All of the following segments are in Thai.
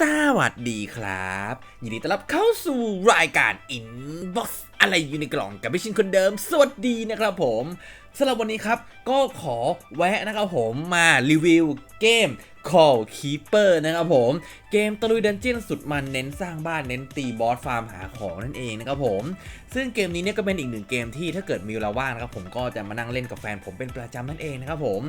สวัสดีครับ ยินดีต้อนรับเข้าสู่รายการ Inbox อะไรอยู่ในกล่องกับพี่ชินคนเดิม สวัสดีนะครับผมสำหรับวันนี้ครับ ก็ขอแวะนะครับผมมารีวิวเกม Call Keeper นะครับผม เกมตะลุยดันเจียนสุดมันเน้นสร้างบ้านเน้นตีบอสฟาร์มหาของนั่นเองนะครับผม ซึ่งเกมนี้เนี่ยก็เป็นอีกหนึ่งเกมที่ถ้าเกิดมีเวลาว่างนะครับผมก็จะมานั่งเล่นกับแฟนผมเป็นประจำนั่นเองนะครับผม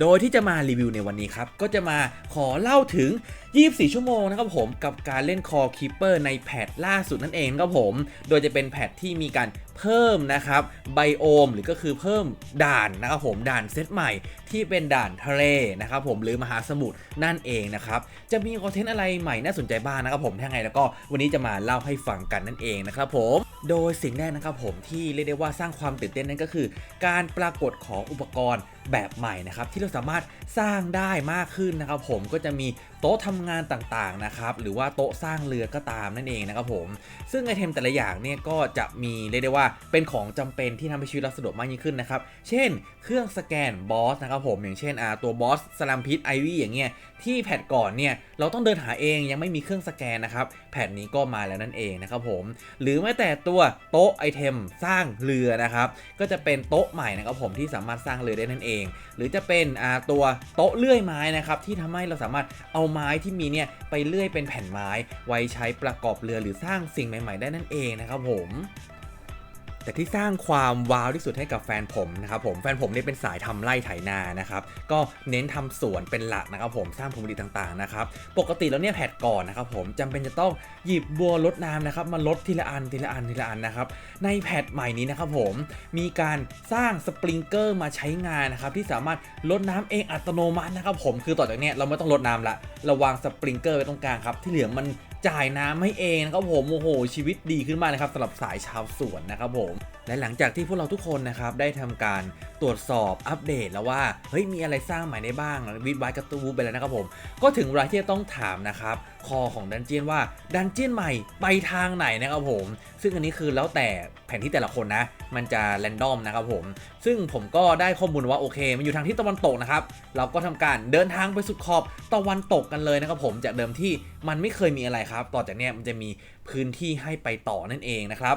โดยที่จะมารีวิวในวันนี้ครับ ก็จะมาขอเล่าถึง 24 ชั่วโมงนะครับผมกับการเล่น Call Keeper ในแพทล่าสุดนั่นเองครับผม โดยจะเป็นแพทที่มีการ เพิ่มนะครับไบโอมหรือก็คือเพิ่มด่านนะครับผมด่านเซตใหม่ที่เป็นด่านทะเลนะครับผมหรือมหาสมุทรนั่นเองนะครับจะมีคอนเทนต์อะไรใหม่น่าสนใจบ้างนะครับผมถ้าไงแล้วก็วันนี้จะมาเล่าให้ฟังกันนั่นเองนะครับผมโดยสิ่งแรกนะครับผมที่เรียกได้ว่าสร้างความตื่นเต้นนั่นก็คือ การปรากฏของอุปกรณ์แบบใหม่นะครับที่เราสามารถสร้างได้มากขึ้นนะครับ ผมก็จะมีโต๊ะทำงานต่างๆนะครับหรือว่าโต๊ะสร้างเรือก็ตามนั่นเองนะครับผมซึ่งไอเทมแต่ละอย่างเนี่ยก็จะมีเรียกได้ว่าเป็นของจำเป็นที่ทำให้ชีวิตเราสะดวกมากยิ่งขึ้นนะครับเช่น เครื่องสแกนบอสนะครับผมอย่างเช่นอาตัวบอสสลัมพิษไอวี่อย่างเงี้ยที่แพทก่อนเนี่ยเราต้องเดินหาเองยังไม่มีเครื่องสแกนนะครับ แผ่นี้ก็มาแล้วนั่นเองนะครับผมหรือแม้แต่ตัวโต๊ะไอเทมสร้างเรือนะครับก็จะเป็นโต๊ะใหม่นะครับผมที่สามารถสร้างเรือได้นั่นเอง หรือจะเป็นอ่าตัวโต๊ะเลื่อยไม้นะครับที่ทำให้เราสามารถเอาไม้ที่มีเนี่ยไปเลื่อยเป็นแผ่นไม้ ไว้ใช้ประกอบเรือหรือสร้างสิ่งใหม่ ๆ ได้นั่นเองนะครับผม แต่ที่สร้างความว้าวที่สุดให้กับแฟนผมนะครับผมแฟนผมเนี่ยเป็นสายทำไร่ไถนานะครับก็เน้นทำสวนเป็นหลักนะครับผมสร้างผลผลิตต่างๆนะครับปกติแล้วเนี่ยแผดก่อนนะครับผมจำเป็นจะต้องหยิบบัวรดน้ำนะครับมาลดทีละอันทีละอันทีละอันนะครับในแพดใหม่นี้นะครับผมมีการสร้างสปริงเกอร์มาใช้งานนะครับที่สามารถลดน้ำเองอัตโนมัตินะครับผมคือต่อจากเนี้ยเราไม่ต้องลดน้ำละเราวางสปริงเกอร์ไว้ตรงกลางครับที่เหลือมัน จ่ายน้ำให้เองนะครับผมโอ้โหชีวิตดีขึ้นมากนะครับสำหรับสายชาวสวนนะครับผมและหลังจากที่พวกเราทุกคนนะครับได้ทำการ ตรวจสอบอัปเดตแล้วว่าเฮ้ยมีอะไรสร้างใหม่ได้บ้างวิดไวกระตูไปแล้วนะครับผมก็ถึงเวลาที่จะต้องถามนะครับคอของดันเจียนว่าดันเจียนใหม่ไปทางไหนนะครับผม ซึ่งอันนี้คือแล้วแต่แผนที่แต่ละคนนะ มันจะแรนดอมนะครับผม ซึ่งผมก็ได้ข้อมูลว่าโอเค มันอยู่ทางทิศตะวันตกนะครับ เราก็ทำการเดินทางไปสุดขอบตะวันตกกันเลยนะครับผม จากเดิมที่มันไม่เคยมีอะไรครับ ต่อจากนี้มันจะมีพื้นที่ให้ไปต่อนั่นเองนะครับ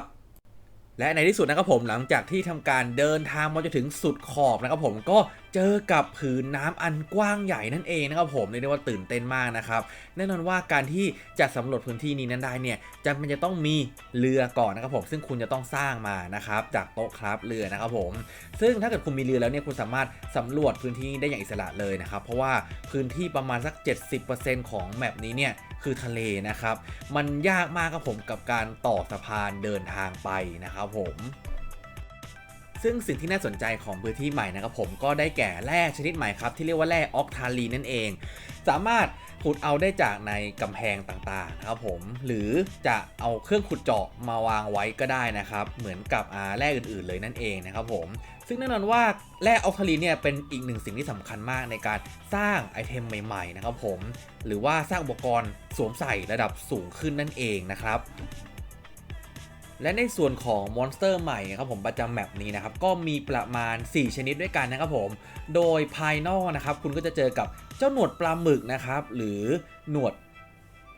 และในที่สุดนะครับผมหลังจากที่ทำการเดินทางมาจนถึงสุดขอบนะครับผมก็เจอกับผืนน้ำอันกว้างใหญ่นั่นเองนะครับผมเรียกได้ว่าตื่นเต้นมากนะครับแน่นอนว่าการที่จะสำรวจพื้นที่นี้นั้นได้เนี่ยจำเป็นจะต้องมีเรือก่อนนะครับผมซึ่งคุณจะต้องสร้างมานะครับจากโต๊ะครับเรือนะครับผม ซึ่งถ้าเกิดคุณมีเรือแล้วเนี่ยคุณสามารถสำรวจพื้นที่ได้อย่างอิสระเลยนะครับเพราะว่าพื้นที่ประมาณสัก 70%ของแมปนี้เนี่ยคือทะเลนะครับมันยากมากครับผมกับการต่อสะพานเดินทางไปนะครับผม ซึ่งสิ่งที่น่าสนใจของพื้นที่ใหม่นะครับผมก็ได้แก่แร่ชนิดใหม่ครับ ที่เรียกว่าแร่ออกทาลีนั่นเอง สามารถขุดเอาได้จากในกำแพงต่างๆนะครับผมหรือจะเอาเครื่องขุดเจาะมาวางไว้ก็ได้นะครับ เหมือนกับแร่อื่นๆเลยนั่นเองนะครับผมซึ่งแน่นอนว่าแร่ออกทาลีเนี่ยเป็นอีกหนึ่งสิ่งที่สำคัญมากในการสร้างไอเทมใหม่ๆนะครับผมหรือว่าสร้างอุปกรณ์สวมใส่ระดับสูงขึ้นนั่นเองนะครับ และในส่วนของมอนสเตอร์ใหม่ครับผมประจำแมปนี้นะครับก็มีประมาณ 4 ชนิดด้วยกันนะครับผม โดยภายนอกนะครับคุณก็จะเจอกับเจ้าหนวดปลาหมึกนะครับหรือหนวด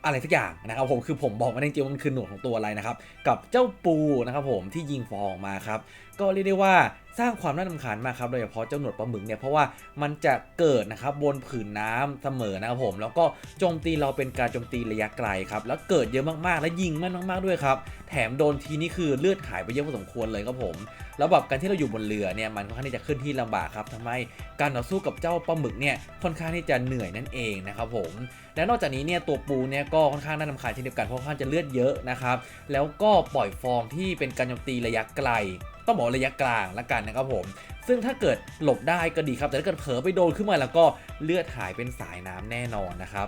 อะไรสักอย่างนะครับผมคือผมบอกไม่ได้จริงๆว่ามันคือหนวดของตัวอะไรนะครับกับเจ้าปูนะครับผมที่ยิงฟองมาครับก็เรียกได้ว่า สร้างความน่ารำคาญมากครับโดยเฉพาะเจ้าหนวดปลาหมึกเนี่ยเพราะว่ามันจะเกิดนะครับบนผืนน้ำเสมอนะครับผมแล้วก็โจมตีเราเป็นการโจมตีระยะไกลครับแล้วเกิดเยอะมากๆ และยิงแม่นมากๆด้วยครับแถมโดนทีนี่คือเลือดหายไปเยอะพอสมควรเลยครับผม แล้วแบบการที่เราอยู่บนเรือเนี่ยมันค่อนข้างที่จะขึ้นที่ลำบากครับทำให้การต่อสู้กับเจ้าปลาหมึกเนี่ยค่อนข้างที่จะเหนื่อยนั่นเองนะครับผมและนอกจากนี้เนี่ยตัวปูเนี่ยก็ค่อนข้างน่ารำคาญเช่นเดียวกันเพราะค่อนข้างจะเลือดเยอะนะครับแล้วก็ปล่อยฟองที่เป็นการโจมตีระยะไกล ต้องบอกระยะกลางละกันนะครับผม ซึ่งถ้าเกิดหลบได้ก็ดีครับ แต่ถ้าเกิดเผลอไปโดนขึ้นมาแล้วก็เลือดหายเป็นสายน้ำแน่นอนนะครับ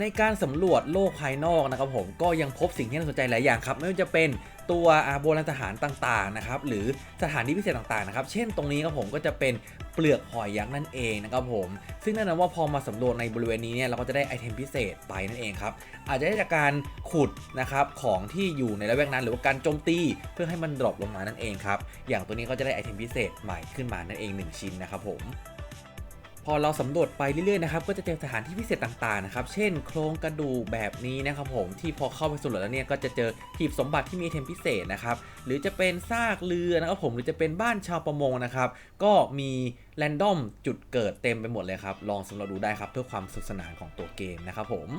ในการสำรวจโลกภายนอกนะครับผมก็ยังพบสิ่งที่น่าสนใจหลายอย่างครับ ไม่ว่าจะเป็นตัวอาโบราณสถานต่างๆนะครับหรือสถานที่พิเศษต่างๆนะครับ เช่นตรงนี้ครับผมก็จะเป็น เปลือกหอยยักษ์นั่นเองนะครับผม ซึ่งแน่นอนว่าพอมาสำรวจในบริเวณนี้เนี่ยเราก็จะได้ไอเทมพิเศษไปนั่นเองครับ อาจจะได้จากการขุดนะครับของที่อยู่ในระแวกนั้น หรือว่าการโจมตีเพื่อให้มันดรอปลงมานั่นเองครับ อย่างตัวนี้ก็จะได้ไอเทมพิเศษใหม่ขึ้นมานั่นเอง 1 ชิ้นนะครับผม อเราสำรวจไปเรื่อยๆนะครับก็จะเจอสถานที่พิเศษต่างๆนะครับเช่น โครงกระดูกแบบนี้นะครับผมที่พอเข้าไปสำรวจแล้วเนี่ยก็จะเจอหีบสมบัติที่มีเทมพิเศษนะครับหรือจะเป็นซากเรือนะครับผมหรือจะเป็นบ้านชาวประมงนะครับก็มีแรนดอมจุดเกิดเต็มไปหมดเลยครับลองสำรวจดูได้ครับเพื่อความสนุกสนานของตัวเกมนะครับผม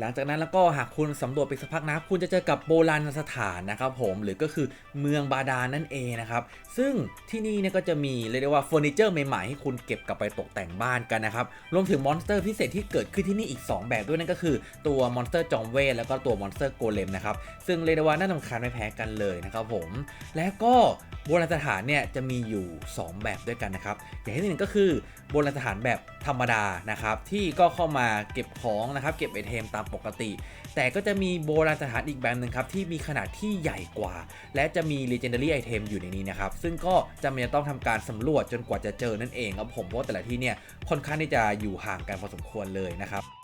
หลังจากนั้นแล้วก็หากคุณสำรวจไปสักพักนะคุณจะเจอกับโบราณสถานนะครับผมหรือก็คือเมืองบาดาลนั่นเองนะครับซึ่งที่นี่เนี่ยก็จะมีเรียกได้ว่าเฟอร์นิเจอร์ใหม่ๆให้คุณเก็บกลับไปตกแต่งบ้านกันนะครับรวมถึงมอนสเตอร์พิเศษที่เกิดขึ้นที่นี่อีก 2 แบบด้วยนั่นก็คือตัวมอนสเตอร์จอมเวทแล้วก็ตัวมอนสเตอร์โกเลมนะครับซึ่งเรียกได้ว่าน่าสำคัญไม่แพ้กันเลยนะครับผมและก็โบราณสถานเนี่ยจะมีอยู่ 2 แบบด้วยกันนะครับอย่างที่หนึ่งก็คือโบราณสถานแบบธรรมดานะครับที่ก็เข้ามาเก็บของนะครับเก็บไอเทมตามปกติ แต่ก็จะมีโบราณสถานอีกแบบหนึ่งครับ ที่มีขนาดที่ใหญ่กว่า และจะมี legendary item อยู่ในนี้นะครับ ซึ่งก็จำเป็นจะต้องทำการสำรวจจนกว่าจะเจอนั่นเองครับผมเพราะแต่ละที่เนี่ยค่อนข้างที่จะอยู่ห่างกันพอสมควรเลยนะครับ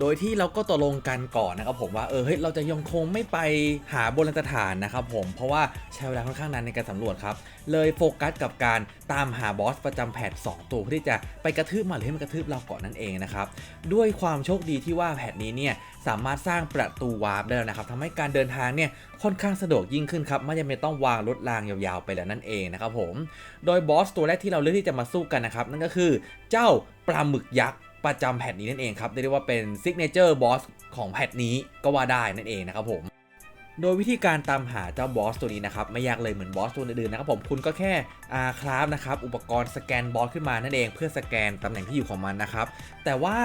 โดยที่เราก็ตกลงกันก่อนนะครับผมว่าเออเฮ้ยเราจะยังคงไม่ไปหาโบราณสถานนะครับผมเพราะว่าใช้เวลาค่อนข้างนานในการสำรวจครับ เลยโฟกัสกับการตามหาบอสประจำแพท2ตัวเพื่อที่จะไปกระทืบมันหรือให้มันกระทืบเราก่อนนั่นเองนะครับด้วยความโชคดีที่ว่าแพทนี้เนี่ยสามารถสร้างประตูวาร์ปได้แล้วนะครับทำให้การเดินทางเนี่ยค่อนข้างสะดวกยิ่งขึ้นครับไม่จำเป็นต้องวางรถรางยาวๆไปแล้วนั่นเองนะครับผมโดยบอสตัวแรกที่เราเลือกที่จะมาสู้กันนะครับนั่นก็คือเจ้าปลาหมึกยักษ์ ประจำแพทนี้นั่นเองครับเรียกได้ว่าเป็นซิกเนเจอร์บอสของแพทนี้ก็ว่าได้นั่นเองนะครับผมโดยวิธีการตามหาเจ้าบอสตัวนี้นะครับไม่ยากเลยเหมือนบอสตัวอื่นๆนะครับผมคุณก็แค่อาคราฟนะครับอุปกรณ์สแกนบอสขึ้นมานั่นเอง เพื่อสแกนตำแหน่งที่อยู่ของมันนะครับแต่ว่า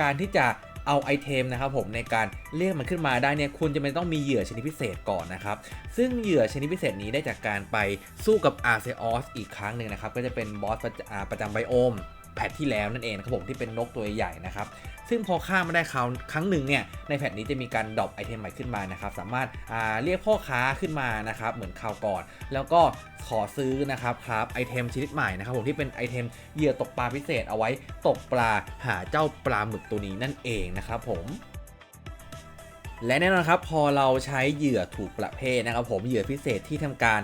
การที่จะเอาไอเทมนะครับผมในการเรียกมันขึ้นมาได้เนี่ยคุณจะไม่ต้องมีเหยื่อชนิดพิเศษก่อนนะครับ ซึ่งเหยื่อชนิดพิเศษนี้ได้จากการไปสู้กับอาร์เซออสอีกครั้งหนึ่งนะครับก็จะเป็นบอสประจำประจำไบโอม แพทที่แล้วนั่นเองนะครับผมที่เป็นนกตัวใหญ่นะครับซึ่งพอฆ่ามาได้คราวครั้งหนึ่งเนี่ยในแพทนี้จะมีการดรอปไอเทมใหม่ขึ้นมานะครับสามารถาเรียกพ่อค้าขึ้นมานะครับเหมือนคราวก่อน แล้วก็ขอซื้อนะครับครับไอเทมชนิดใหม่นะครับผมที่เป็นไอเทมเหยื่อตกปลาพิเศษเอาไว้ตกปลาหาเจ้าปลาหมึกตัวนี้นั่นเองนะครับผมและแน่นอนครับพอเราใช้เหยื่อถูกประเภทนะครับผมเหยื่อพิเศษที่ทำการ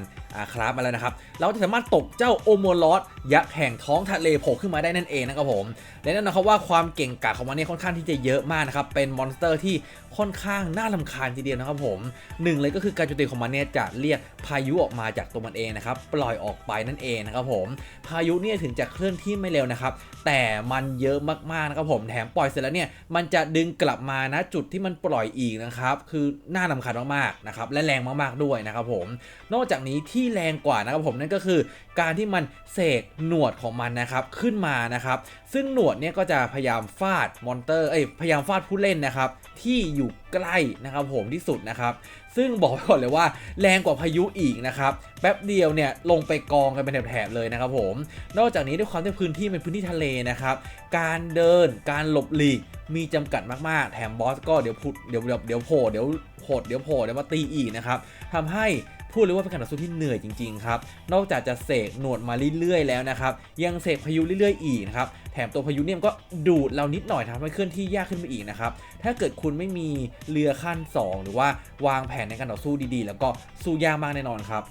คราฟมาแล้วนะครับ เราจะสามารถตกเจ้าโอโมลอสยักษ์แห่งท้องทะเลโผล่ขึ้นมาได้นั่นเองนะครับผม และแน่นอนครับว่าความเก่งกาจของมันเนี่ยค่อนข้างที่จะเยอะมากนะครับ เป็นมอนสเตอร์ที่ค่อนข้างน่าลำคาญทีเดียวนะครับผมหนึ่งเลยก็คือการโจมตีของมันเนี่ยจะเรียกพายุออกมาจากตัวมันเองนะครับ ปล่อยออกไปนั่นเองนะครับผม พายุเนี่ยถึงจะเคลื่อนที่ไม่เร็วนะครับ แต่มันเยอะมากๆนะครับผม แถมปล่อยเสร็จแล้วเนี่ย มันจะดึงกลับมานะจุดที่มันปล่อยอีกนะครับ คือน่าลำคาญมากๆนะครับ และแรงมากๆด้วยนะครับผม นอกจากนี้ที่ที่แรงกว่านะครับผมนั่นก็คือการที่มันเสกหนวดของมันนะครับขึ้นมานะครับซึ่งหนวดเนี่ยก็จะพยายามฟาดมอนเตอร์เอ้ยพยายามฟาดผู้เล่นนะครับที่อยู่ใกล้นะครับผมที่สุดนะครับซึ่งบอกไว้ก่อนเลยว่าแรงกว่าพายุอีกนะครับแป๊บเดียวเนี่ยลงไปกองกันเป็นแถบๆเลยนะครับผม นอกจากนี้ด้วยความที่พื้นที่เป็นพื้นที่ทะเลนะครับการเดินการหลบหลีกมีจำกัดมากๆ แถมบอสก็เดี๋ยวพุดเดี๋ยวเดี๋ยวเดี๋ยวโผล่เดี๋ยวโหดเดี๋ยวโผล่เดี๋ยวมาตีอีกนะครับทำให้ พูดเลยว่าเป็นการต่อสู้ที่เหนื่อยจริงๆครับนอกจากจะเสกหนวดมาเรื่อยๆแล้วนะครับยังเสกพายุเรื่อยๆอีกนะครับแถมตัวพายุเนี่ยก็ดูดเรานิดหน่อยทำให้เคลื่อนที่ยากขึ้นไปอีกนะครับถ้าเกิดคุณไม่มีเรือขั้น 2 หรือว่าวางแผนในการต่อสู้ดีๆ แล้วก็สู้ยากมากแน่นอนครับ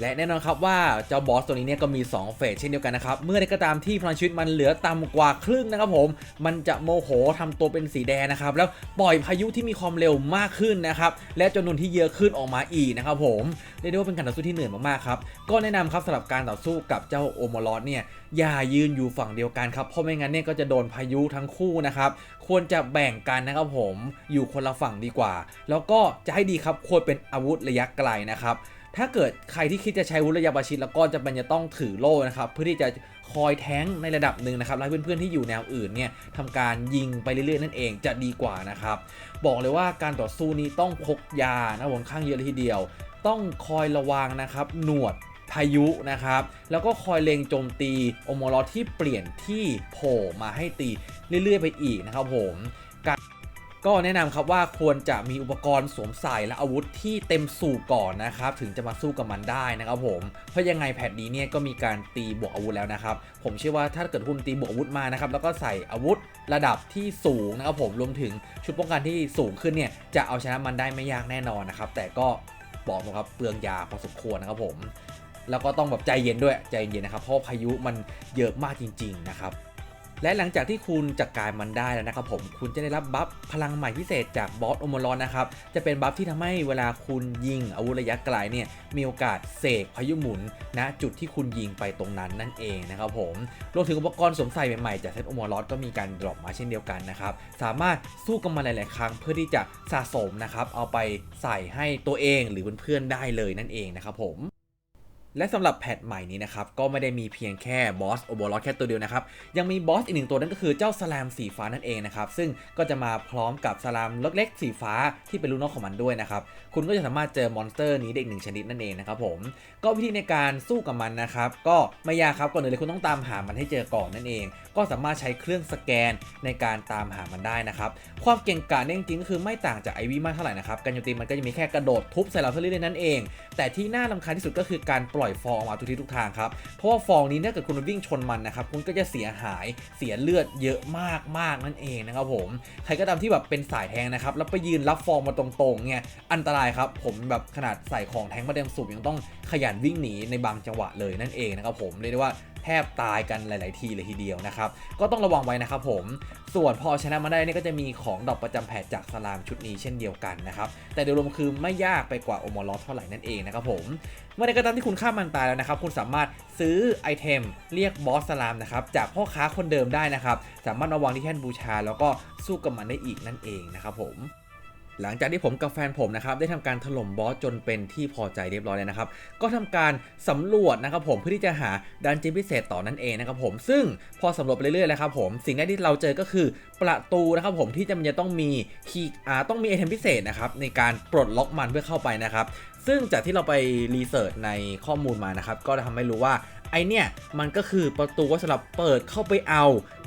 และแน่นอนครับว่าเจ้าบอสตัวนี้เนี่ยก็มี 2 เฟสเช่นเดียวกันนะครับ เมื่อใดก็ตามที่พลังชีวิตมันเหลือต่ำกว่าครึ่งนะครับผม มันจะโมโหทำตัวเป็นสีแดงนะครับ แล้วปล่อยพายุที่มีความเร็วมากขึ้นนะครับ และจำนวนที่เยอะขึ้นออกมาอีกนะครับผมเรียกได้ว่าเป็นการต่อสู้ที่เหนื่อยมากๆครับ ก็แนะนำครับสำหรับการต่อสู้กับเจ้าโอโมลอสเนี่ยอย่ายืนอยู่ฝั่งเดียวกันครับเพราะไม่งั้นเนี่ยก็จะโดนพายุทั้งคู่นะครับควรจะแบ่งกันนะครับผมอยู่คนละฝั่งดีกว่า แล้วก็จะให้ดีครับควรเป็นอาวุธระยะไกลนะครับ ถ้าเกิดใครที่คิดจะใช้วุธระยะประชิดแล้วก็จะเป็นจะต้องถือโล่นะครับเพื่อที่จะคอยแท้งในระดับหนึ่งนะครับแล้วเพื่อนๆที่อยู่แนวอื่นเนี่ยทำการยิงไปเรื่อยๆนั่นเองจะดีกว่านะครับบอกเลยว่าการต่อสู้นี้ต้องพกยานะผมข้างเยอะเลยทีเดียว ต้องคอยระวังนะครับหนวดพายุนะครับ แล้วก็คอยเล็งโจมตีโอโมลอที่เปลี่ยนที่โผล่มาให้ตีเรื่อยๆ ไปอีกนะครับผมก็ ก็แนะนำครับว่าควรจะมีอุปกรณ์สวมใส่และอาวุธที่เต็มสูบก่อนนะครับถึงจะมาสู้กับมันได้นะครับผมเพราะยังไงแพทนี้เนี่ยก็มีการตีบวกอาวุธแล้วนะครับผมเชื่อว่าถ้าเกิดคุณตีบวกอาวุธมานะครับแล้วก็ใส่อาวุธระดับที่สูงนะครับผมรวมถึงชุดป้องกันที่สูงขึ้นเนี่ยจะเอาชนะมันได้ไม่ยากแน่นอนนะครับแต่ก็บอกตรงครับเปลืองยาพอสมควรนะครับผมแล้วก็ต้องแบบใจเย็นด้วยใจเย็นนะครับเพราะพายุมันเยอะมากจริง ๆ นะครับ และหลังจากที่คุณจัดการมันได้แล้วนะครับผมคุณจะได้รับบัฟพลังใหม่พิเศษจากบอสโอมารอนนะครับจะเป็นบัฟที่ทำให้เวลาคุณยิงอาวุธระยะไกลเนี่ยมีโอกาสเสกพายุหมุนณจุดที่คุณยิงไปตรงนั้นนั่นเองนะครับผมรวมถึงอุปกรณ์สวมใส่ใหม่ๆจากเซตโอมารอนก็มีการดรอปมาเช่นเดียวกันนะครับสามารถสู้กับมันหลาย ๆ ครั้งเพื่อที่จะสะสมนะครับเอาไปใส่ให้ตัวเองหรือเพื่อนๆได้เลยนั่นเองนะครับผม และสำหรับแพทใหม่นี้นะครับ ก็ไม่ได้มีเพียงแค่บอสโอโบลอแค่ตัวเดียวนะครับ ยังมีบอสอีกหนึ่งตัวนั่นก็คือเจ้าสลามสีฟ้านั่นเองนะครับ ซึ่งก็จะมาพร้อมกับสลามเล็กๆสีฟ้าที่เป็นลูกน้องของมันด้วยนะครับ คุณก็จะสามารถเจอมอนสเตอร์นี้ได้อีกหนึ่งชนิดนั่นเองนะครับผม ก็วิธีในการสู้กับมันนะครับ ก็ไม่ยากครับก่อนอื่นเลยคุณต้องตามหามันให้เจอก่อนนั่นเอง ก็สามารถใช้เครื่องสแกนในการตามหามันได้นะครับ ความเก่งกาจเนี่ยจริงๆก็คือไม่ต่างจากไอวีมากเท่าไหร่นะครับการโจมตีมันก็จะมีแค่กระโดดทุบใส่เราเท่านั้นั่นเอง แต่ที่น่ารำคาญที่สุดก็คือการปล่อยฟองออกมาทุกทิศทุกทางครับ เพราะว่าฟองนี้ถ้าเกิดคุณวิ่งชนมันนะครับคุณก็จะเสียหายเสียเลือดเยอะมากมากนั่นเองนะครับผมใครก็ตามที่แบบเป็นสายแทงนะครับแล้วไปยืนรับฟองมาตรงๆเนี่ยอันตรายครับผมแบบขนาดใส่ของแทงมาเต็มสูบยังต้องขยันวิ่งหนีในบางจังหวะเลยนั่นเองนะครับผมเรียกได้ว่า แทบตายกันหลาย ๆ ทีเลยทีเดียวนะครับ ก็ต้องระวังไว้นะครับผม ส่วนพอชนะมาได้นี่ก็จะมีของดอกประจำแผดจากสลามชุดนี้เช่นเดียวกันนะครับ แต่โดยรวมคือไม่ยากไปกว่าโอมอลอสเท่าไหร่นั่นเองนะครับผม เมื่อใดก็ตามที่คุณฆ่ามันตายแล้วนะครับ คุณสามารถซื้อไอเทมเรียกบอสสลามนะครับจากพ่อค้าคนเดิมได้นะครับ สามารถมาวางที่แท่นบูชา แล้วก็สู้กับมันได้อีกนั่นเองนะครับผม หลังจากที่ผมกับแฟนผมนะครับได้ทำการถล่มบอสจนเป็นที่พอใจเรียบร้อยแล้วนะครับ ก็ทำการสำรวจนะครับผมเพื่อที่จะหาดันเจียนพิเศษต่อนั่นเองนะครับผมซึ่งพอสำรวจไปเรื่อยๆแล้วครับผมสิ่งแรกที่เราเจอก็คือประตูนะครับผมที่จะมันจะต้องมีคีย์อาต้องมีไอเทมพิเศษนะครับในการปลดล็อกมันเพื่อเข้าไปนะครับซึ่งจากที่เราไปรีเสิร์ชในข้อมูลมานะครับก็ทำให้รู้ว่า ไอเนี่ยมันก็คือประตูไว้สำหรับเปิดเข้าไปเอา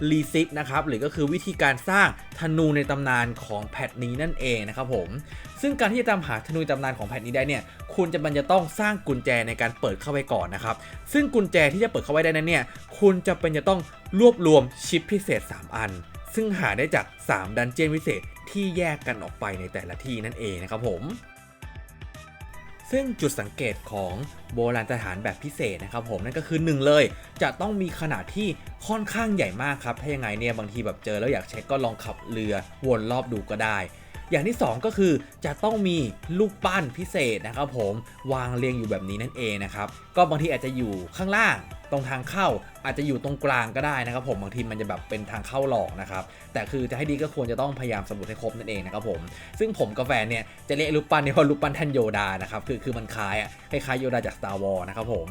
รีซิกนะครับหรือก็คือวิธีการสร้างธนูในตำนานของแพทนี้นั่นเองนะครับผมซึ่งการที่จะตามหาธนูตำนานของแพทนี้ได้เนี่ยคุณจะมันจะต้องสร้างกุญแจในการเปิดเข้าไปก่อนนะครับซึ่งกุญแจที่จะเปิดเข้าไปได้นั้นเนี่ยคุณจะเป็นจะต้องรวบรวมชิปพิเศษ 3 อัน ซึ่งหาได้จาก 3 ดันเจียนพิเศษที่แยกกันออกไปในแต่ละที่นั่นเองนะครับผม ซึ่งจุดสังเกตของโบราณสถานแบบพิเศษนะครับผมนั่นก็คือ1เลย จะต้องมีขนาดที่ค่อนข้างใหญ่มากครับ ถ้ายังไงเนี่ยบางทีแบบเจอแล้วอยากเช็คก็ลองขับเรือวนรอบดูก็ได้ อย่างที่ 2 ก็คือจะต้องมีลูกปั้นพิเศษนะครับผมวางเรียงอยู่แบบนี้นั่นเองนะครับก็บางทีอาจจะอยู่ข้างล่างตรงทางเข้าอาจจะอยู่ตรงกลางก็ได้นะครับผมบางทีมันจะแบบเป็นทางเข้าหลอกนะครับแต่คือจะให้ดีก็ควรจะต้องพยายามสำรวจให้ครบนั่นเองนะครับผมซึ่งผมกับแฟเนี่ยจะเรียกลูกปั้นเนี่ยว่าลูกปั้นท่านโยดานะครับคือคือมันคล้ายอะคล้ายโยดาจาก Star Wars นะครับผม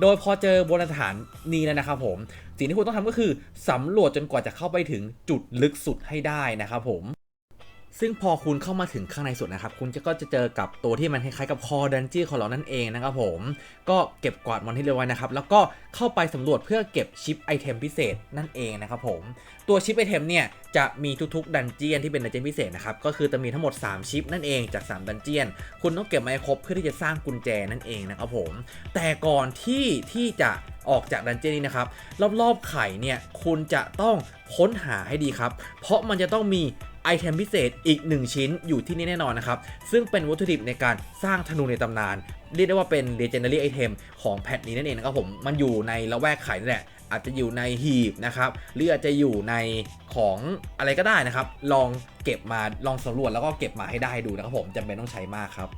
โดยพอเจอโบราณสถานนี้แล้วนะครับผมสิ่งที่คุณต้องทำก็คือสำรวจจนกว่าจะเข้าไปถึงจุดลึกสุดให้ได้นะครับผม ซึ่งพอคุณเข้ามาถึงข้างในสุดนะครับ คุณจะก็จะเจอกับตัวที่มันคล้ายๆกับคอดันจี้ของเรานั่นเองนะครับผม ก็เก็บกวาดมันที่เรียบร้อยนะครับ แล้วก็เข้าไปสำรวจเพื่อเก็บชิปไอเทมพิเศษนั่นเองนะครับผม ตัวชิปไอเทมเนี่ยจะมีทุกๆ ดันเจียนที่เป็นดันเจียนพิเศษนะครับ ก็คือจะมีทั้งหมด 3 ชิปนั่นเองจาก 3 ดันเจียน คุณต้องเก็บมาให้ครบเพื่อที่จะสร้างกุญแจนั่นเองนะครับผม แต่ก่อนที่ที่จะออกจากดันเจียนนี้นะครับ รอบๆไข่เนี่ยคุณจะต้องค้นหาให้ดีครับ เพราะมันจะต้องมี ไอเทมพิเศษอีก 1 ชิ้นอยู่ที่นี่แน่นอนนะครับ ซึ่งเป็นวัตถุดิบในการสร้างธนูในตำนาน เรียกได้ว่าเป็น legendary item ของแพทนี้นั่นเองนะครับผมมันอยู่ในละแวกไข่นี่แหละอาจจะอยู่ในหีบนะครับหรืออาจจะอยู่ในของอะไรก็ได้นะครับ ลองเก็บมาลองสำรวจแล้วก็เก็บมาให้ได้ดูนะครับผมจำเป็นต้องใช้มากครับ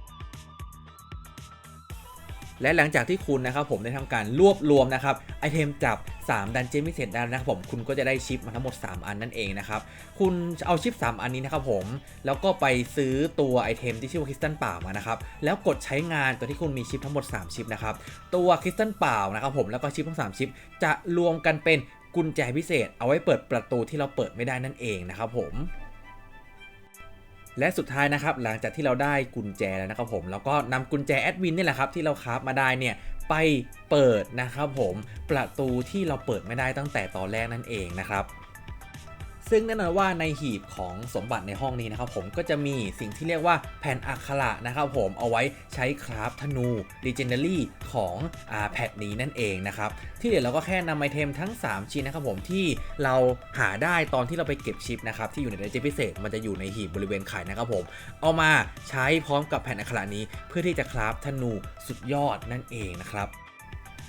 และหลังจากที่คุณนะครับผมได้ทำการรวบรวมนะครับไอเทมจับ 3 ดันเจี้ยนพิเศษได้แล้วนะครับผมคุณก็จะได้ชิปมาทั้งหมด 3 อันนั่นเองนะครับคุณเอาชิป 3 อันนี้นะครับผมแล้วก็ไปซื้อตัวไอเทมที่ชื่อว่าคริสตัลเปล่ามานะครับแล้วกดใช้งานตัวที่คุณมีชิปทั้งหมด 3 ชิปนะครับตัวคริสตัลเปล่านะครับผมแล้วก็ชิปทั้ง 3 ชิป จะรวมกันเป็นกุญแจพิเศษ เอาไว้เปิดประตูที่เราเปิดไม่ได้นั่นเองนะครับผม และสุดท้ายนะครับหลังจากที่เราได้กุญแจแล้วนะครับผมแล้วก็นำกุญแจแอดมินนี่แหละครับที่เราคราฟมาได้เนี่ยไปเปิดนะครับผมประตูที่เราเปิดไม่ได้ตั้งแต่ตอนแรกนั่นเองนะครับ ซึ่งแน่นอนว่าในหีบของสมบัติในห้องนี้นะครับผมก็จะมีสิ่งที่เรียกว่าแผ่นอักขระนะครับผมเอาไว้ใช้คราฟธนู Legendary ของอแพทนี้นั่นเองนะครับที่เหลือเราก็แค่นำไอเทมทั้ง 3 ชิ้นนะครับผมที่เราหาได้ตอนที่เราไปเก็บชิปนะครับที่อยู่ในเดจพิเศษมันจะอยู่ในหีบบริเวณไข่นะครับผมเอามาใช้พร้อมกับแผ่นอักขระนี้ เพื่อที่จะคราฟธนูสุดยอดนั่นเองนะครับ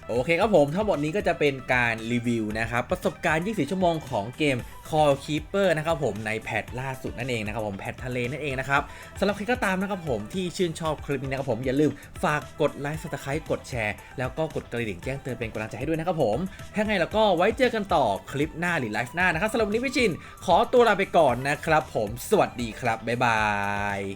โอเคครับผมทั้งหมดนี้ก็จะเป็นการรีวิวนะครับ ประสบการณ์ 24 ชั่วโมงของเกม Call Keeper นะครับผมในแพทล่าสุดนั่นเองนะครับผมแพททะเลนั่นเองนะครับสำหรับใครก็ตามนะครับผมที่ชื่นชอบคลิปนี้นะครับผมอย่าลืมฝากกดไลค์ subscribe กดแชร์แล้วก็กดกระดิ่งแจ้งเตือนเป็นกำลังใจให้ด้วยนะครับผมถ้าไงแล้วก็ไว้เจอกันต่อคลิปหน้าหรือไลฟ์หน้านะครับสำหรับวันนี้พี่ชิน ขอตัวลาไปก่อนนะครับผมสวัสดีครับบ๊ายบาย